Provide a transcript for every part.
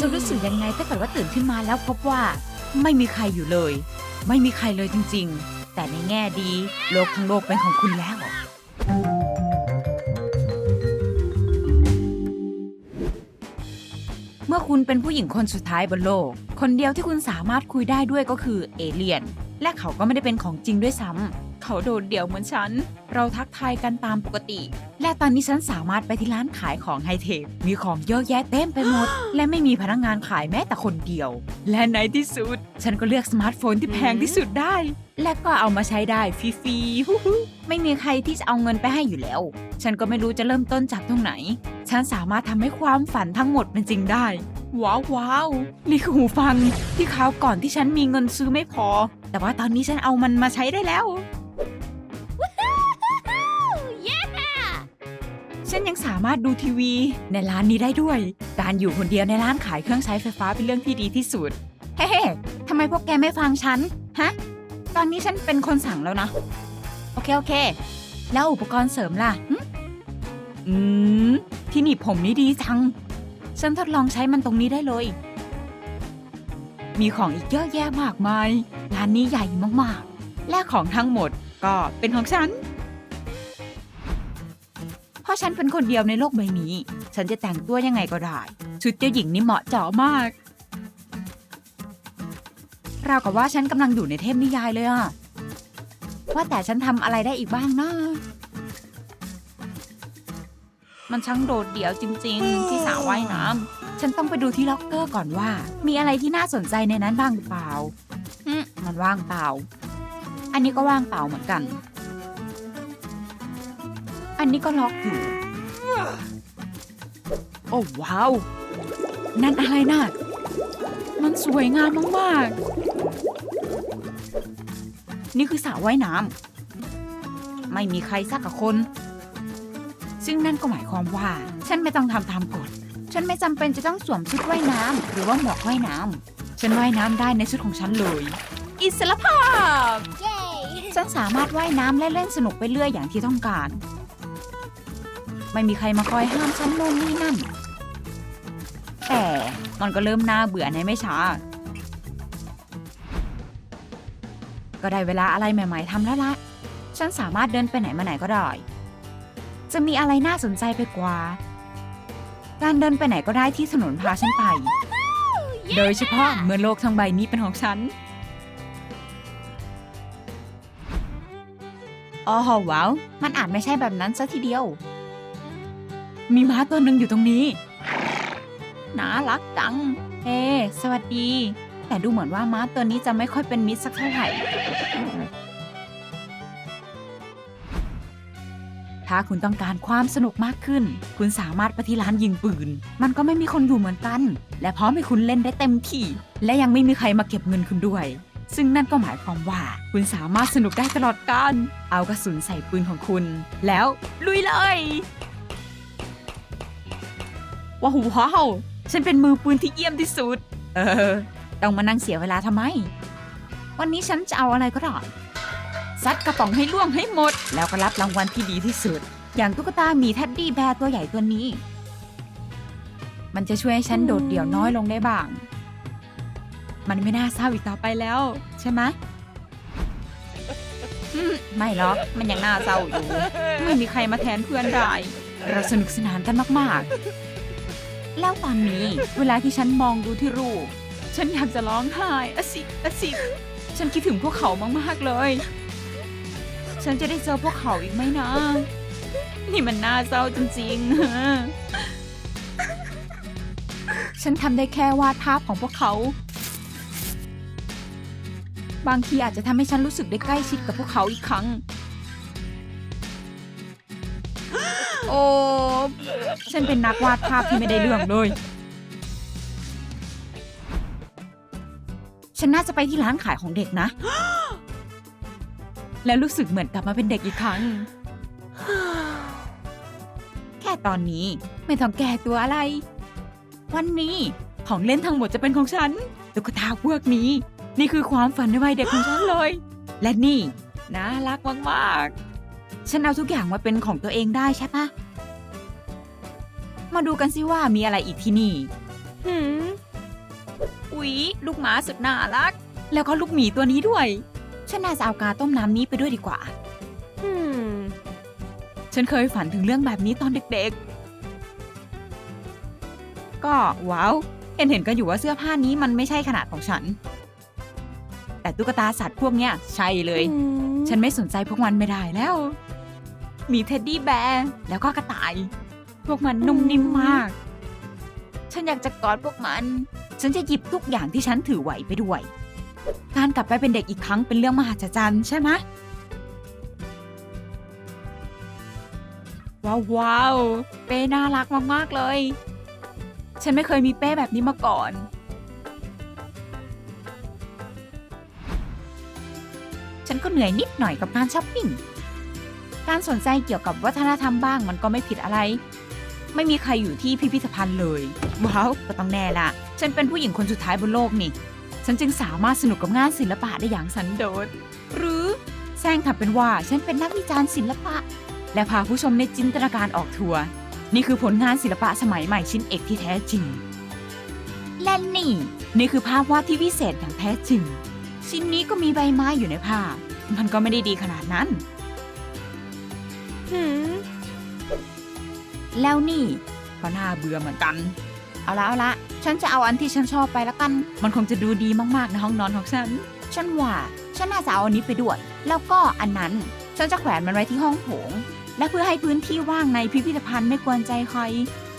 จะรู้สึกยังไงถ้าเกิดว่าตื่นขึ้นมาแล้วพบว่า ไม่มีใครอยู่เลย ไม่มีใครเลยจริง ๆ แต่ในแง่ดี โลกทั้งโลกเป็นของคุณแล้ว เมื่อคุณเป็นผู้หญิงคนสุดท้ายบนโลก คนเดียวที่คุณสามารถคุยได้ด้วยก็คือเอเลียน และเขาก็ไม่ได้เป็นของจริงด้วยซ้ำ เขาโดดเดี่ยวเหมือนฉัน เราทักทายกันตามปกติ และตอนนี้ฉันสามารถไปที่ร้านขายของไฮเทค มีของเยอะแยะเต็มไปหมด และไม่มีพนักงานขายแม้แต่คนเดียว และในที่สุด ฉันก็เลือกสมาร์ทโฟนที่แพงที่สุดได้ และก็เอามาใช้ได้ฟรีๆฮู้ฮู้ไม่มีใครที่จะเอาเงินไปให้อยู่แล้ว ฉันก็ไม่รู้จะเริ่มต้นจากตรงไหน ฉันสามารถทำให้ความฝันทั้งหมดเป็นจริงได้ว้าวว้าวนี่คือหูฟังที่คราวก่อนที่ฉันมีเงินซื้อไม่พอ แต่ว่าตอนนี้ฉันเอามันมาใช้ได้แล้ว ฉันยังสามารถดูทีวี ในร้านนี้ได้ด้วย การอยู่คนเดียวในร้านขายเครื่องใช้ไฟฟ้าเป็นเรื่องที่ดีที่สุด เฮ้เฮ้ทำไมพวกแกไม่ฟังฉัน ฮะ ตอนนี้ฉันเป็นคนสั่งแล้วนะ โอเค โอเค แล้วอุปกรณ์เสริมล่ะ อืม ที่หนีบผมนี่ดีจัง ฉันทดลองใช้มันตรงนี้ได้เลย มีของอีกเยอะแยะมากมาย ร้านนี้ใหญ่มากๆ และของทั้งหมดก็เป็นของฉัน ราะฉันเป็นคนเดียวในโลกใบนี้ ฉันจะแต่งตัวยังไงก็ได้ ชุดเจ้าหญิงนี่เหมาะเจาะมาก ราวกับว่าฉันกำลังอยู่ในเทพนิยายเลยอะว่าแต่ฉันทำอะไรได้อีกบ้างนะมันช่างโดดเดี่ยวจริง ๆ ที่สระว่ายน้ำฉันต้องไปดูที่ล็อกเกอร์ก่อนว่า มีอะไรที่น่าสนใจในนั้นบ้างหรือเปล่าอืมมันว่างเปล่า อันนี้ก็ว่างเปล่าเหมือนกัน อันนี้ก็ล็อกอยู่ โอ้ว้าว นั่นอะไรนะ่ะ มันสวยงามมาก ๆ นี่คือสระว่ายน้ำ ไม่มีใครสักกับคน ซึ่งนั่นก็หมายความว่า ฉันไม่ต้องทำตามกฎ ฉันไม่จำเป็นจะต้องสวมชุดว่ายน้ำหรือว่าหมวกว่ายน้ำ ฉันว่ายน้ำได้ในชุดของฉันเลย อิสรภาพ ฉันสามารถว่ายน้ำและเล่นสนุกไปเรื่อยอย่างที่ต้องการ ไม่มีใครมาคอยห้ามฉันโน่นนี่นั่น แต่มันก็เริ่มน่าเบื่อในไม่ช้า ก็ได้เวลาอะไรใหม่ ๆทำแล้วละฉันสามารถเดินไปไหนมาไหนก็ได้ จะมีอะไรน่าสนใจไปกว่า การเดินไปไหนก็ได้ที่ถนนพาฉันไป โดยเฉพาะเมื่อโลกทั้งใบนี้เป็นของฉันอ๋อว้าว มันอาจไม่ใช่แบบนั้นซะทีเดียว มีม้าตัวหนึ่งอยู่ตรงนี้ น่ารักจัง เฮ้สวัสดี แต่ดูเหมือนว่าม้าตัวนี้จะไม่ค่อยเป็นมิตรสักเท่าไหร่ ถ้าคุณต้องการความสนุกมากขึ้น คุณสามารถไปที่ร้านยิงปืน มันก็ไม่มีคนอยู่เหมือนกัน และพร้อมให้คุณเล่นได้เต็มที่ และยังไม่มีใครมาเก็บเงินคุณด้วยซึ่งนั่นก็หมายความว่าคุณสามารถสนุกได้ตลอดกาลเอากระสุนใส่ปืนของคุณ แล้วลุยเลย ว้าวว้าวฉันเป็นมือปืนที่เยี่ยมที่สุด เออ ต้องมานั่งเสียเวลาทำไม วันนี้ฉันจะเอาอะไรก็ได้ซัดกระป๋องให้ล่วงให้หมด แล้วก็รับรางวัลที่ดีที่สุด อย่างตุ๊กตาหมีแท็ดดี้แบร์ตัวใหญ่ตัวนี้ มันจะช่วยให้ฉันโดดเดี่ยวน้อยลงได้บ้าง มันไม่น่าเศร้าอีกต่อไปแล้ว ใช่ไหมอืมไม่หรอกมันยังน่าเศร้าอยู่ ไม่มีใครมาแทนเพื่อนได้ เราสนุกสนานกันมาก ๆ แล้วตอนนี้เวลาที่ฉันมองดูที่รูป ฉันอยากจะร้องไห้อะสิอะสิ ฉันคิดถึงพวกเขามากๆเลย ฉันจะได้เจอพวกเขาอีกไหมนะ นี่มันน่าเศร้าจริงๆ ฉันทำได้แค่วาดภาพของพวกเขา บางทีอาจจะทำให้ฉันรู้สึกได้ใกล้ชิดกับพวกเขาอีกครั้ง โอ้ฉันเป็นนักวาดภาพที่ไม่ได้เรื่องเลย ฉันน่าจะไปที่ร้านขายของเด็กนะ แล้วรู้สึกเหมือนกลับมาเป็นเด็กอีกครั้ง แค่ตอนนี้ไม่ต้องแก้ตัวอะไร วันนี้ของเล่นทั้งหมดจะเป็นของฉันตุ๊กตาพวกนี้ นี่คือความฝันในวัยเด็กของฉันเลย และนี่น่ารักมากๆ ฉันเอาทุกอย่างมาเป็นของตัวเองได้ใช่ปะ มาดูกันสิว่ามีอะไรอีกที่นี่ หืม อุ๊ย ลูกหมาสุดน่ารัก แล้วก็ลูกหมีตัวนี้ด้วย ฉันน่าจะเอากาต้มน้ำนี้ไปด้วยดีกว่า Hmm. ฉันเคยฝันถึงเรื่องแบบนี้ตอนเด็กๆ ก็ว้าว เห็นเห็นๆกันอยู่ว่าเสื้อผ้านี้มันไม่ใช่ขนาดของฉัน แต่ตุ๊กตาสัตว์พวกเนี้ยใช่เลย Hmm. ฉันไม่สนใจพวกมันไม่ได้แล้ว มีเท็ดดี้แบร์แล้วก็กระต่าย พวกมันนุ่มนิ่มมาก ฉันอยากจะกอดพวกมัน ฉันจะหยิบทุกอย่างที่ฉันถือไหวไปด้วย การกลับไปเป็นเด็กอีกครั้งเป็นเรื่องมหัศจรรย์ใช่ไหมว้าวว้าวเป้น่ารักมาก ๆ เลย ฉันไม่เคยมีเป้แบบนี้มาก่อน ฉันก็เหนื่อยนิดหน่อยกับการช้อปปิ้ง การสนใจเกี่ยวกับวัฒนธรรมบ้างมันก็ไม่ผิดอะไร ไม่มีใครอยู่ที่พิพิธภัณฑ์เลย ว้าว ก็ต้องแน่ละ ฉันเป็นผู้หญิงคนสุดท้ายบนโลกนี่ ฉันจึงสามารถสนุกกับงานศิลปะได้อย่างสันโดษ หรือแซงทำเป็นว่าฉันเป็นนักวิจารณ์ศิลปะ และพาผู้ชมในจินตนาการออกทัวร์ นี่คือผลงานศิลปะสมัยใหม่ชิ้นเอกที่แท้จริง และนี่ นี่คือภาพวาดที่วิเศษอย่างแท้จริง ชิ้นนี้ก็มีใบไม้อยู่ในภาพ มันก็ไม่ได้ดีขนาดนั้น Hmm. แล้วนี่ก็น่าเบื่อเหมือนกัน เอาละเอาละ ฉันจะเอาอันที่ฉันชอบไปละกัน มันคงจะดูดีมากๆในห้องนอนของฉัน ฉันว่าฉันน่าจะเอาอันนี้ไปด้วย แล้วก็อันนั้นฉันจะแขวนมันไว้ที่ห้องโถง และเพื่อให้พื้นที่ว่างในพิพิธภัณฑ์ไม่กวนใจใคร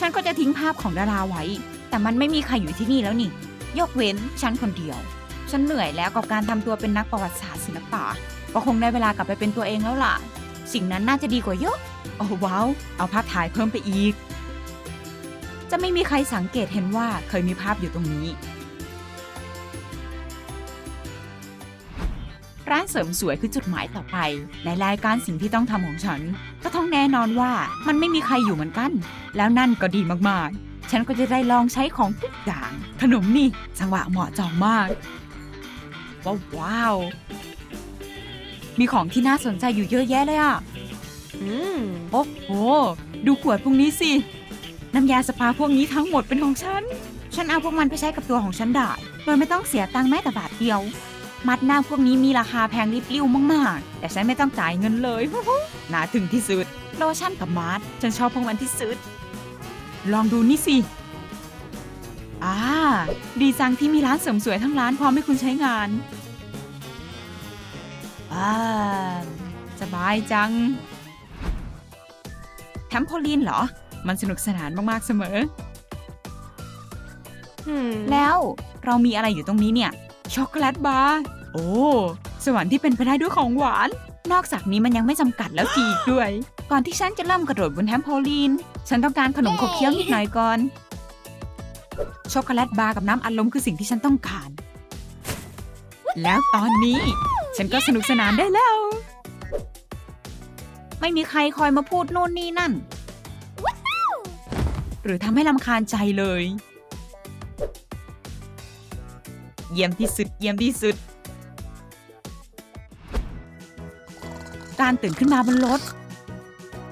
ฉันก็จะทิ้งภาพของดาราไว้ แต่มันไม่มีใครอยู่ที่นี่แล้วนี่ ยกเว้นฉันคนเดียว ฉันเหนื่อยแล้วกับการทำตัวเป็นนักประวัติศาสตร์ศิลปะ ก็คงได้เวลากลับไปเป็นตัวเองแล้วล่ะ สิ่งนั้นน่าจะดีกว่าเยอะ โอ้ว้าว เอาภาพถ่ายเพิ่มไปอีก จะไม่มีใครสังเกตเห็นว่าเคยมีภาพอยู่ตรงนี้ ร้านเสริมสวยคือจุดหมายต่อไป ในรายการสิ่งที่ต้องทำของฉัน ก็ต้องแน่นอนว่ามันไม่มีใครอยู่เหมือนกัน แล้วนั่นก็ดีมากๆ ฉันก็จะได้ลองใช้ของทุกอย่างขนมนี่จังหวะเหมาะจองมากว้าวว้าว มีของที่น่าสนใจอยู่เยอะแยะเลยอะ Hmm. โอ้โห ดูขวดพวกนี้สิ น้ำยาสปาพวกนี้ทั้งหมดเป็นของฉัน ฉันเอาพวกมันไปใช้กับตัวของฉันได้ โดยไม่ต้องเสียตังค์แม้แต่บาทเดียว มัดหน้าพวกนี้มีราคาแพงริบลิ่วมากๆ แต่ฉันไม่ต้องจ่ายเงินเลยน่าถึงที่สุด โลชั่นกับมาร์ทฉันชอบพวกมันที่สุด ลองดูนี่สิ อ่า ดีจังที่มีร้านเสริมสวยทั้งร้านพร้อมให้คุณใช้งานอ่า สบายจัง แทมโพลีนเหรอ มันสนุกสนานมากๆเสมอ Hmm. แล้วเรามีอะไรอยู่ตรงนี้เนี่ย ช็อกโกแลตบาร์ โอ้ สวรรค์ที่เป็นไปได้ด้วยของหวาน นอกจากนี้มันยังไม่จำกัดแล้วทีอีกด้วย ก่อนที่ฉันจะเริ่มกระโดดบนแทมโพลีน ฉันต้องการขนมขบเคี้ยวนิดหน่อยก่อน ช็อกโกแลตบาร์กับน้ำอัดลมคือสิ่งที่ฉันต้องการ แล้วตอนนี้ ฉันก็สนุกสนานได้แล้ว ไม่มีใครคอยมาพูดโน่นนี่นั่น หรือทำให้ลำคาญใจเลย เยี่ยมที่สุด เยี่ยมที่สุด การตื่นขึ้นมาบนรถ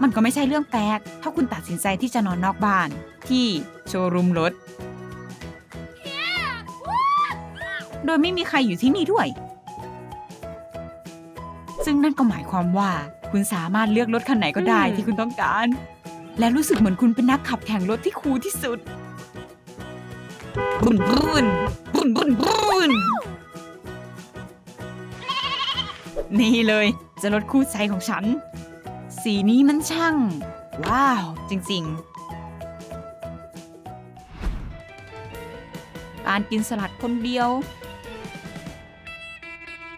มันก็ไม่ใช่เรื่องแปลก ถ้าคุณตัดสินใจที่จะนอนนอกบ้าน ที่โชว์รูมรถ โดยไม่มีใครอยู่ที่นี่ด้วย นั่นก็หมายความว่า คุณสามารถเลือกรถคันไหนก็ได้อืม ที่คุณต้องการ และรู้สึกเหมือนคุณเป็นนักขับแข่งรถที่คูลที่สุด บุนบุนบุนบุนบุนนี่เลยจะรถคู่ใจของฉัน สีนี้มันช่าง ว้าว จริงๆ การกินสลัดคนเดียว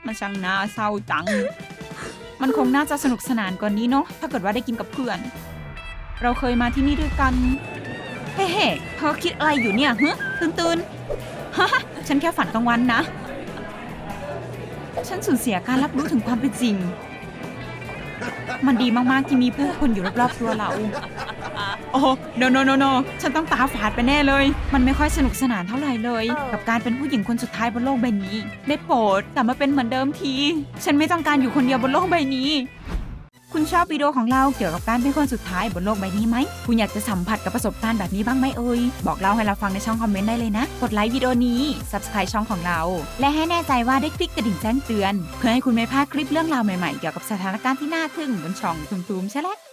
มันช่างน่าเศร้าจัง มันคงน่าจะสนุกสนานกว่านี้เนาะถ้าเกิดว่าได้กินกับเพื่อน เราเคยมาที่นี่ด้วยกัน เฮ้เฮ้เธอคิดอะไรอยู่เนี่ยฮึตื่นตื่นฮะฉันแค่ฝันกลางวันนะ ฉันสูญเสียการรับรู้ถึงความเป็นจริง มันดีมากๆที่มีผู้คนอยู่รอบๆตัวเรา โอ้โนโนโนโนฉันต้องตาฝาดไปแน่เลย มันไม่ค่อยสนุกสนานเท่าไหร่เลย กับการเป็นผู้หญิงคนสุดท้ายบนโลกใบนี้ ได้โปรดกลับมาเป็นเหมือนเดิมที ฉันไม่ต้องการอยู่คนเดียวบนโลกใบนี้ คุณชอบวิดีโอของเราเกี่ยวกับการเป็นคนสุดท้ายบนโลกใบนี้ไหม คุณอยากจะสัมผัสกับประสบการณ์แบบนี้บ้างไหมเอ่ย บอกเล่าให้เราฟังในช่องคอมเมนต์ได้เลยนะ กดไลค์วิดีโอนี้ subscribe ช่องของเรา และให้แน่ใจว่าได้คลิกกระดิ่งแจ้งเตือน เพื่อให้คุณไม่พลาดคลิปเรื่องราวใหม่ๆ เกี่ยวกับสถานการณ์ที่น่าทึ่งบนช่องทุมๆใช่แล้ว